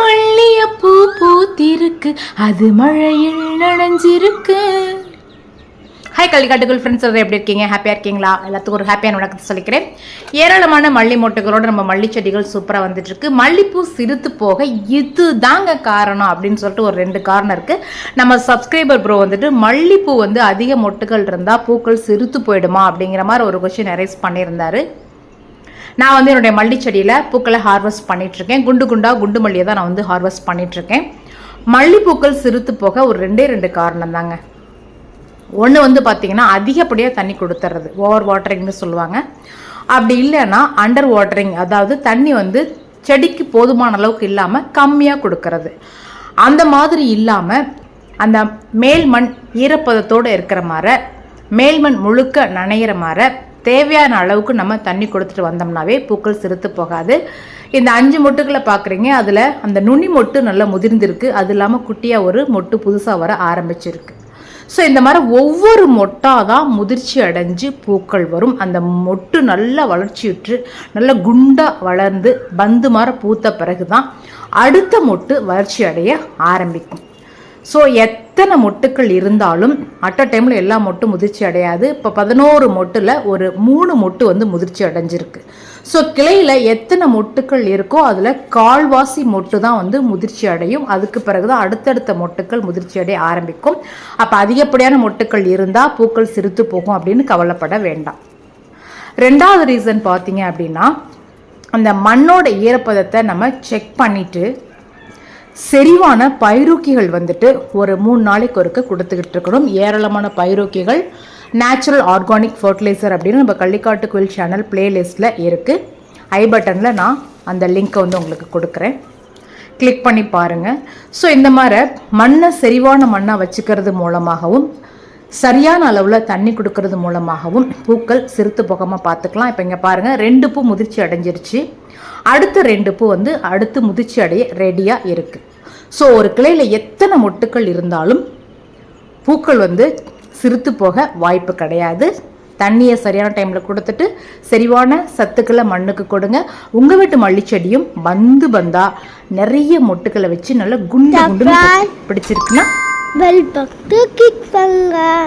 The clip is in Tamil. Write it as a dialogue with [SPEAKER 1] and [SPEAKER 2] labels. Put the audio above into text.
[SPEAKER 1] மல்லியப்பூ பூத்திருக்கு. அது மழையில் நனைஞ்சிருக்கு. ஹாய் கள்ளிக்காட்டுக்குள் ஃப்ரெண்ட்ஸ் எல்லாம் எப்படி இருக்கீங்க? ஹாப்பியாக இருக்கீங்களா? எல்லாத்துக்கும் ஒரு ஹாப்பியான வணக்கத்தை சொல்லிக்கிறேன். ஏராளமான மல்லி மொட்டுகளோட நம்ம மல்லி செடிகள் சூப்பராக வந்துட்டுருக்கு. மல்லிப்பூ சிரித்து போக இது தாங்க காரணம் அப்படின்னு சொல்லிட்டு ஒரு ரெண்டு காரணம் இருக்குது நம்ம சப்ஸ்கிரைபர் ப்ரோ வந்துட்டு மல்லிப்பூ வந்து அதிக மொட்டுகள் இருந்தால் பூக்கள் சிரித்து போயிடுமா அப்படிங்கிற மாதிரி ஒரு கொஸ்டின் அரைஸ் பண்ணியிருந்தாரு. நான் வந்து என்னுடைய மல்லி செடியில் பூக்களை ஹார்வெஸ்ட் பண்ணிகிட்ருக்கேன் குண்டு குண்டாக குண்டு மல்லியை தான் நான் வந்து ஹார்வெஸ்ட் பண்ணிகிட்ருக்கேன் இருக்கேன் மல்லிப்பூக்கள் சிறுத்து போக ஒரு ரெண்டே ரெண்டு காரணம் தாங்க. ஒன்று வந்து பார்த்தீங்கன்னா அதிகப்படியாக தண்ணி கொடுத்துறது. ஓவர் வாட்டரிங்னு சொல்லுவாங்க. அப்படி இல்லைன்னா அண்டர் வாட்டரிங் அதாவது தண்ணி வந்து செடிக்கு போதுமான அளவுக்கு இல்லாமல் கம்மியாக கொடுக்கறது. அந்த மாதிரி இல்லாமல் அந்த மேல்மண் ஈரப்பதத்தோடு இருக்கிற மாதிரி மேல்மண் முழுக்க நனையிற மாதிரி தேவையான அளவுக்கு நம்ம தண்ணி கொடுத்துட்டு வந்தோம்னாவே பூக்கள் சிறுத்து போகாது. இந்த அஞ்சு மொட்டுக்களை பார்க்குறீங்க அதில் அந்த நுனி மொட்டு நல்லா முதிர்ந்திருக்கு. அது இல்லாமல் குட்டியாக ஒரு மொட்டு புதுசாக வர ஆரம்பிச்சிருக்கு. ஸோ இந்த மாதிரி ஒவ்வொரு மொட்டாக தான் முதிர்ச்சி அடைஞ்சு பூக்கள் வரும். அந்த மொட்டு நல்லா வளர்ச்சியுற்று நல்லா குண்டாக வளர்ந்து பந்து மாதிரி பூத்த பிறகு தான் அடுத்த மொட்டு வளர்ச்சி அடைய ஆரம்பிக்கும். ஸோ எத்தனை மொட்டுக்கள் இருந்தாலும் அட் அ டைமில் எல்லா மொட்டும் முதிர்ச்சி அடையாது. இப்போ பதினோரு மொட்டில் ஒரு மூணு மொட்டு வந்து முதிர்ச்சி அடைஞ்சிருக்கு. ஸோ கிளையில் எத்தனை மொட்டுக்கள் இருக்கோ அதில் கால்வாசி மொட்டு தான் வந்து முதிர்ச்சி அடையும். அதுக்கு பிறகு தான் அடுத்தடுத்த மொட்டுக்கள் முதிர்ச்சி அடைய ஆரம்பிக்கும். அப்போ அதிகப்படியான மொட்டுக்கள் இருந்தால் பூக்கள் சிரித்து போகும் அப்படின்னு கவலைப்பட வேண்டாம். ரெண்டாவது ரீசன் பார்த்தீங்க அப்படின்னா அந்த மண்ணோட ஈரப்பதத்தை நம்ம செக் பண்ணிவிட்டு செறிவான பைரூக்கிகள் வந்துட்டு ஒரு மூணு நாளைக்கு ஒருக்க கொடுத்துக்கிட்டு இருக்கணும். ஏராளமான பைரூக்கிகள் நேச்சுரல் ஆர்கானிக் ஃபர்டிலைசர் அப்படின்னு நம்ம கள்ளிக்காட்டு குயில் சேனல் பிளேலிஸ்ட்டில் இருக்குது ஐ பட்டனில் நான் அந்த லிங்க்கை வந்து உங்களுக்கு கொடுக்குறேன். கிளிக் பண்ணி பாருங்கள் ஸோ இந்த மாதிரி மண்ணை செறிவான மண்ணை வச்சுக்கிறது மூலமாகவும் சரியான அளவில் தண்ணி கொடுக்கறது மூலமாகவும் பூக்கள் சிறுத்து போகாமல் பார்த்துக்கலாம் இப்போ இங்கே பாருங்கள் ரெண்டு பூ முதிர்ச்சி அடைஞ்சிருச்சு. அடுத்த ரெண்டு பூ வந்து அடுத்து முதிர்ச்சி அடைய ரெடியாக இருக்குது ஸோ ஒரு கிளையில் எத்தனை மொட்டுக்கள் இருந்தாலும் பூக்கள் வந்து சிறுத்து போக வாய்ப்பு கிடையாது. தண்ணியை சரியான டைமில் கொடுத்துட்டு செறிவான சத்துக்களை மண்ணுக்கு கொடுங்க. உங்கள் வீட்டு மல்லிச்செடியும் பந்து பந்தா நிறைய மொட்டுக்களை வச்சு நல்லா குண்டு குண்டு பிடிச்சிருக்குன்னா
[SPEAKER 2] பெல் பட்டு கிளிக் பண்ணுங்கள்